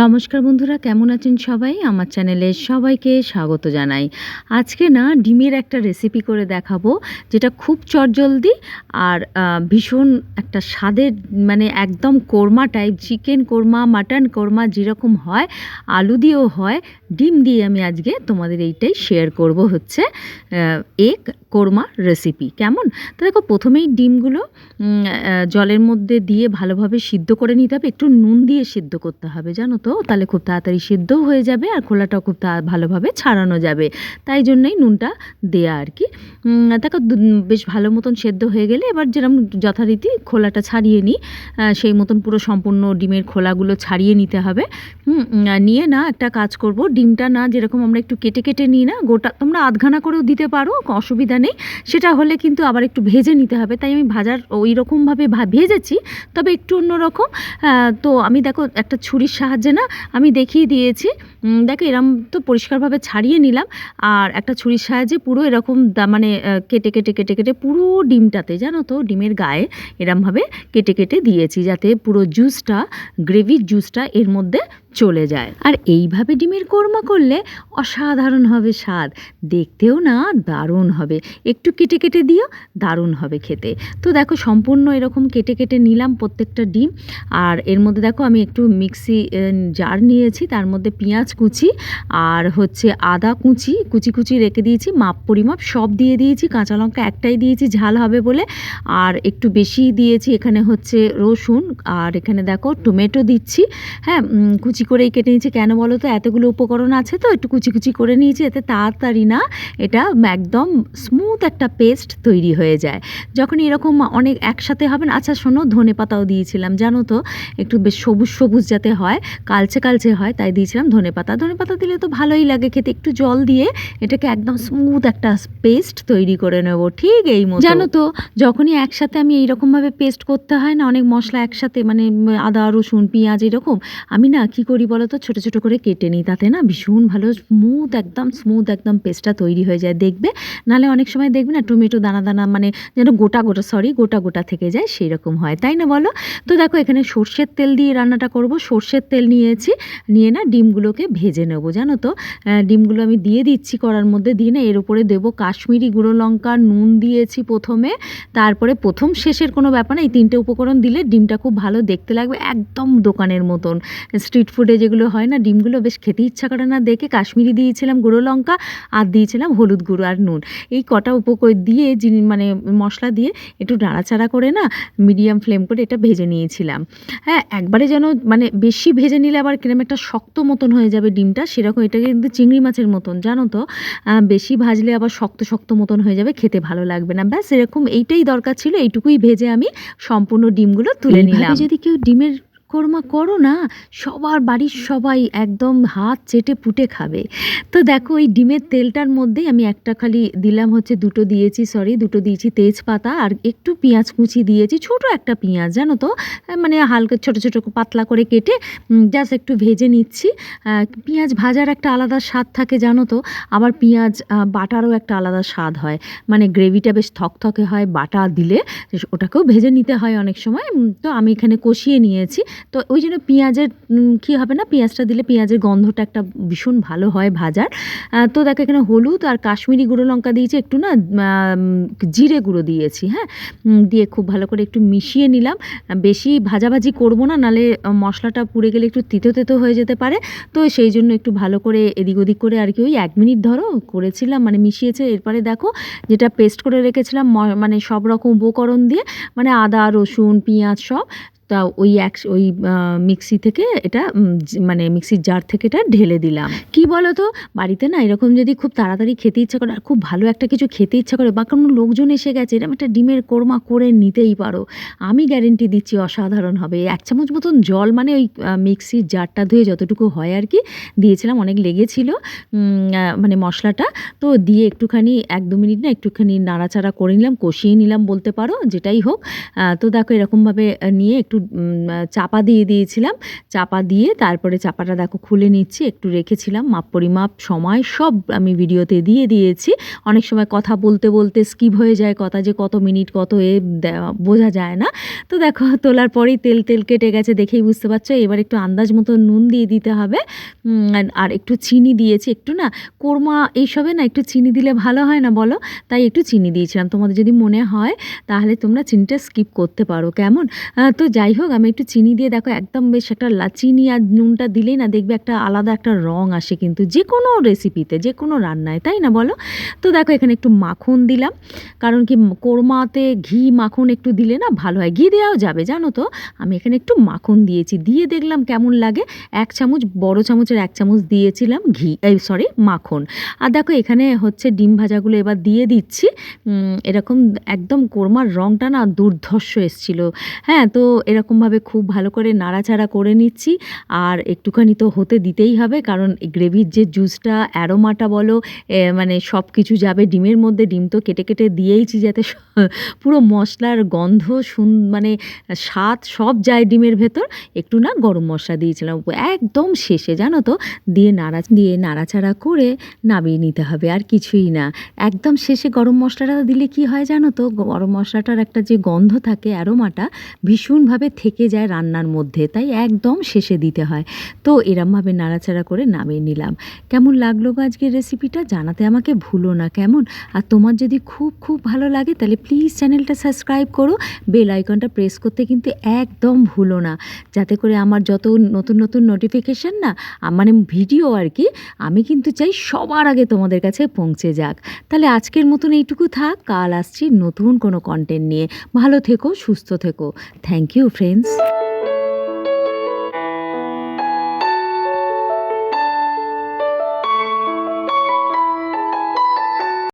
নমস্কার বন্ধুরা, কেমন আছেন সবাই? আমার চ্যানেলে সবাইকে স্বাগত জানাই। আজকে না ডিমের একটা রেসিপি করে দেখাবো, যেটা খুব চটজলদি আর ভীষণ একটা স্বাদের মানে একদম korma type chicken korma mutton korma যেরকম হয়, আলু দিয়েও হয়, ডিম দিয়ে আমি আজকে তোমাদের এইটাই শেয়ার করব হচ্ছে এক কোরমা রেসিপি কেমন? তো দেখো প্রথমেই ডিমগুলো জলের মধ্যে দিয়ে ভালোভাবে সিদ্ধ করে নিতে হবে, একটু নুন দিয়ে সিদ্ধ করতে হবে, জানো তো? তাহলে খুব তাড়াতাড়ি সিদ্ধও হয়ে যাবে আর খোলাটাও খুব তা- ভালোভাবে ছাড়ানো যাবে। তাই জন্যই নুনটা দেয়া আর কি। দেখো বেশ ভালো মতন সেদ্ধ হয়ে গেলে এবার যেরকম যথারীতি খোলাটা ছাড়িয়ে নিই সেই মতন পুরো সম্পূর্ণ ডিমের খোলাগুলো ছাড়িয়ে নিতে হবে। নিয়ে না একটা কাজ করব, ডিমটা না যেরকম আমরা একটু কেটে কেটে নিই না, গোটা তোমরা আধখানা করেও দিতে পারো, অসুবিধা নেই সেটা হলে কিন্তু আবার একটু ভেজে নিতে হবে। তাই আমি ভাজার ওই রকমভাবে ভেজেছি, তবে একটু অন্যরকম। তো আমি দেখো একটা ছুরির সাহায্যে না, আমি দেখিয়ে দিয়েছি। দেখো এরম তো পরিষ্কারভাবে ছাড়িয়ে নিলাম। আর একটা ছুরির সাহায্যে পুরো এরকম মানে কেটে কেটে কেটে কেটে পুরো ডিমটাতে, জানো তো, ডিমের গায়ে এরমভাবে কেটে কেটে দিয়েছি। যাতে পুরো জুসটা গ্রেভির জুসটা এর মধ্যে চলে যায়। আর এইভাবে ডিমের কোরমা করলে অসাধারণ হবে স্বাদ। দেখতেও না দারুণ হবে। একটু কেটে কেটে দিও দারুণ হবে খেতে। তো দেখো সম্পূর্ণ এরকম কেটে কেটে নিলাম প্রত্যেকটা ডিম। আর এর মধ্যে দেখো আমি একটু মিক্সি জার নিয়েছি তার মধ্যে পেঁয়াজ কুচি আর হচ্ছে আদা কুচি কুচি কুচি রেখে দিয়েছি মাপ পরিমাপ সব দিয়ে দিয়েছি কাঁচা লঙ্কা একটাই দিয়েছি ঝাল হবে বলে। আর একটু বেশি দিয়েছি এখানে হচ্ছে রসুন আর এখানে দেখো টমেটো দিচ্ছি। হ্যাঁ উম, কুচি করেই কেটে নিয়েছি। কেন বলো তো? এতগুলো উপকরণ আছে তো, একটু কুচি কুচি করে নিয়েছি, এতে তাড়াতাড়ি না এটা একদম স্মুথ একটা পেস্ট তৈরি হয়ে যায়। যখন এরকম অনেক একসাথে হবে না আচ্ছা শোনো, ধনে পাতাও দিয়েছিলাম, জানো তো? একটু বেশ সবুজ সবুজ যাতে হয়, কালচে কালচে হয়, তাই দিয়েছিলাম ধনে পাতা। ধনে পাতা দিলে তো ভালোই লাগে খেতে, একটু জল দিয়ে এটাকে একদম স্মুথ একটা পেস্ট তৈরি করে নেব, ঠিক এই মতো। জানো তো, যখনই একসাথে আমি এইরকমভাবে পেস্ট করতে হয় না, অনেক মশলা একসাথে মানে আদা, রসুন, পেঁয়াজ এরকম, আমি না কি করি বলো তো ছোটো ছোটো করে কেটে নিই, তাতে না ভীষণ ভালো স্মুথ একদম স্মুথ একদম পেস্টটা তৈরি হয়ে যায় দেখবে। নাহলে অনেক সময় দেখবে না টমেটো দানা দানা মানে যেন গোটা গোটা সরি গোটা গোটা থেকে যায় সেই রকম হয়। তাই না বলো? তো দেখো এখানে সর্ষের তেল দিয়ে রান্নাটা করব। সর্ষের তেল নিয়েছি, নিয়ে না ডিমগুলোকে ভেজে নেব, জানো তো? ডিমগুলো আমি দিয়ে দিচ্ছি করার মধ্যে, দিয়ে না এর উপরে দেবো কাশ্মীরি গুঁড়ো লঙ্কা, নুন দিয়েছি প্রথমে। তারপরে প্রথম শেষের কোনো ব্যাপার না, এই তিনটে উপকরণ দিলে ডিমটা খুব ভালো দেখতে লাগবে, একদম দোকানের মতন স্ট্রিট ফুডে যেগুলো হয় না ডিমগুলো বেশ খেতে ইচ্ছা করে না দেখে কাশ্মীরি দিয়েছিলাম গুঁড়ো লঙ্কা আর দিয়েছিলাম হলুদ গুঁড়ো আর নুন। এই কটা উপকর দিয়ে যিনি মানে মশলা দিয়ে একটু নাড়াচাড়া করে না মিডিয়াম ফ্লেম করে এটা ভেজে নিয়েছিলাম। হ্যাঁ একবারে যেন মানে বেশি ভেজে নিলে আবার কিরম একটা শক্ত মতন হয়ে যাবে ডিমটা সেরকম এটা কিন্তু চিংড়ি মাছের মতন জানো তো? বেশি ভাজলে আবার শক্ত শক্ত মতন হয়ে যাবে খেতে ভালো লাগবে না। ব্যাস এরকম এইটাই দরকার ছিল এইটুকুই ভেজে আমি সম্পূর্ণ ডিমগুলো তুলে নিলাম। যদি কেউ ডিমের কোরমা করো না, সবার বাড়ির সবাই একদম হাত চেটে পুটে খাবে। তো দেখো এই ডিমের তেলটার মধ্যেই আমি একটা খালি দিলাম হচ্ছে দুটো দিয়েছি সরি দুটো দিয়েছি তেজপাতা আর একটু পেঁয়াজ কুচি দিয়েছি, ছোট একটা পেঁয়াজ, জানো তো? মানে হালকা ছোট ছোট পাতলা করে কেটে জাস্ট একটু ভেজে নিচ্ছি। পেঁয়াজ ভাজার একটা আলাদা স্বাদ থাকে, জানো তো? আবার পেঁয়াজ বাটারও একটা আলাদা স্বাদ হয়। মানে গ্রেভিটা বেশ থকথকে হয়, বাটা দিলে ওটাকেও ভেজে নিতে হয় অনেক সময়। তো আমি এখানে কষিয়ে নিয়েছি। তো ওই জন্য পেঁয়াজের কী হবে না, পেঁয়াজটা দিলে পেঁয়াজের গন্ধটা একটা ভীষণ ভালো হয় ভাজার। তো দেখো এখানে হলুদ আর কাশ্মীরি গুঁড়ো লঙ্কা দিয়েছি, একটু না জিরে গুঁড়ো দিয়েছি হ্যাঁ? দিয়ে খুব ভালো করে একটু মিশিয়ে নিলাম। বেশি ভাজাভাজি করব না, নালে মশলাটা পুড়ে গেলে একটু তিতো তেতো হয়ে যেতে পারে। তো সেই জন্য একটু ভালো করে এদিক ওদিক করে আর কি ওই এক মিনিট ধরো করেছিলাম মানে মিশিয়েছে। এরপরে দেখো যেটা পেস্ট করে রেখেছিলাম মানে সব রকম উপকরণ দিয়ে মানে আদা, রসুন, পেঁয়াজ সব। তা ওই এক, ওই মিক্সি থেকে এটা মানে মিক্সির জার থেকে এটা ঢেলে দিলাম। কি বলো তো বাড়িতে না এরকম যদি খুব তাড়াতাড়ি খেতে ইচ্ছা করে, আর খুব ভালো একটা কিছু খেতে ইচ্ছা করে, বা কোনো লোকজন এসে গেছে এরকম একটা ডিমের কোরমা করে নিতেই পারো। আমি গ্যারেন্টি দিচ্ছি অসাধারণ হবে। এক চামচ মতন জল মানে ওই মিক্সির জারটা ধুয়ে যতটুকু হয় আর কি, দিয়েছিলাম, অনেক লেগেছিল মানে মশলাটা। তো দিয়ে একটুখানি, এক দু মিনিট না একটুখানি নাড়াচাড়া করে নিলাম, কষিয়ে নিলাম বলতে পারো, যেটাই হোক। তো দেখো এরকমভাবে নিয়ে একটু চাপা দিয়ে দিয়েছিলাম। চাপা দিয়ে তারপরে চাপাটা দেখো খুলে নিচ্ছি, একটু রেখেছিলাম, মাপ পরিমাপ, সময় সব আমি ভিডিওতে দিয়ে দিয়েছি। অনেক সময় কথা বলতে বলতে স্কিপ হয়ে যায় কথা যে কত মিনিট, কত এ বোঝা যায় না। তো দেখো তোলার পরেই তেল তেল কেটে গেছে দেখেই বুঝতে পারছ, এবার একটু আন্দাজ মতো নুন দিয়ে দিতে হবে। আর একটু চিনি দিয়েছি, একটু না কোরমা এইসবে না একটু চিনি দিলে ভালো হয় না বলো? তাই একটু চিনি দিয়েছিলাম। তোমাদের যদি মনে হয় তাহলে তোমরা চিনিটা স্কিপ করতে পারো, কেমন? তো যাই হোক, আমি একটু চিনি দিয়ে দেখো, একদম বেশ একটা চিনি আর নুনটা দিলেই না দেখবে একটা আলাদা একটা রং আসে কিন্তু যে কোনো রেসিপিতে যে কোনো রান্নায়, তাই না বলো? তো দেখো, এখানে একটু মাখন দিলাম। কারণ কি, কোরমাতে ঘি মাখন একটু দিলে না ভালো হয়। ঘি দেওয়াও যাবে, জানো তো? আমি এখানে একটু মাখন দিয়েছি। দিয়ে দেখলাম কেমন লাগে। এক চামচ, বড় চামচের এক চামচ দিয়েছিলাম ঘি, এই সরি মাখন। আর দেখো, এখানে হচ্ছে ডিম ভাজাগুলো এবার দিয়ে দিচ্ছি। এরকম একদম কোরমার রঙটা না দুর্ধর্ষ এসছিল। হ্যাঁ তো এরকমভাবে খুব ভালো করে নাড়াচাড়া করে নিচ্ছি। আর একটুখানি তো হতে দিতেই হবে, কারণ গ্রেভির যে জুসটা, অ্যারোমাটা বলো মানে সব কিছু যাবে ডিমের মধ্যে, ডিম তো কেটে কেটে দিয়েইছি যাতে পুরো মশলার গন্ধ সুন মানে স্বাদ সব যায় ডিমের ভেতর। একটু না গরম মশলা দিয়েছিলাম, একদম শেষে জানো তো, দিয়ে নাড়া, দিয়ে নাড়াচাড়া করে নামিয়ে নিতে হবে, আর কিছুই না। একদম শেষে গরম মশলাটা দিলে কি হয় জানো তো, গরম মশলাটার একটা যে গন্ধ থাকে, অ্যারোমাটা, ভীষণভাবে থেকে যায় রান্নার মধ্যে, তাই একদম শেষে দিতে হয়। তো এরমভাবে নাড়াচাড়া করে নামিয়ে নিলাম। কেমন লাগল গো আজকের রেসিপিটা? জানাতে আমাকে ভুলো না, কেমন? আর তোমার যদি খুব খুব ভালো লাগে, তাহলে প্লিজ চ্যানেলটা সাবস্ক্রাইব করো। বেল আইকনটা প্রেস করতে কিন্তু একদম ভুলো না। যাতে করে আমার যত নতুন নতুন নোটিফিকেশান না মানে ভিডিও আর কি, আমি কিন্তু চাই সবার আগে তোমাদের কাছে পৌঁছে যাক। তাহলে আজকের মতন এইটুকু থাক, কাল আসছি নতুন কোনো কন্টেন্ট নিয়ে। ভালো থেকো, সুস্থ থেকো। Thank you friends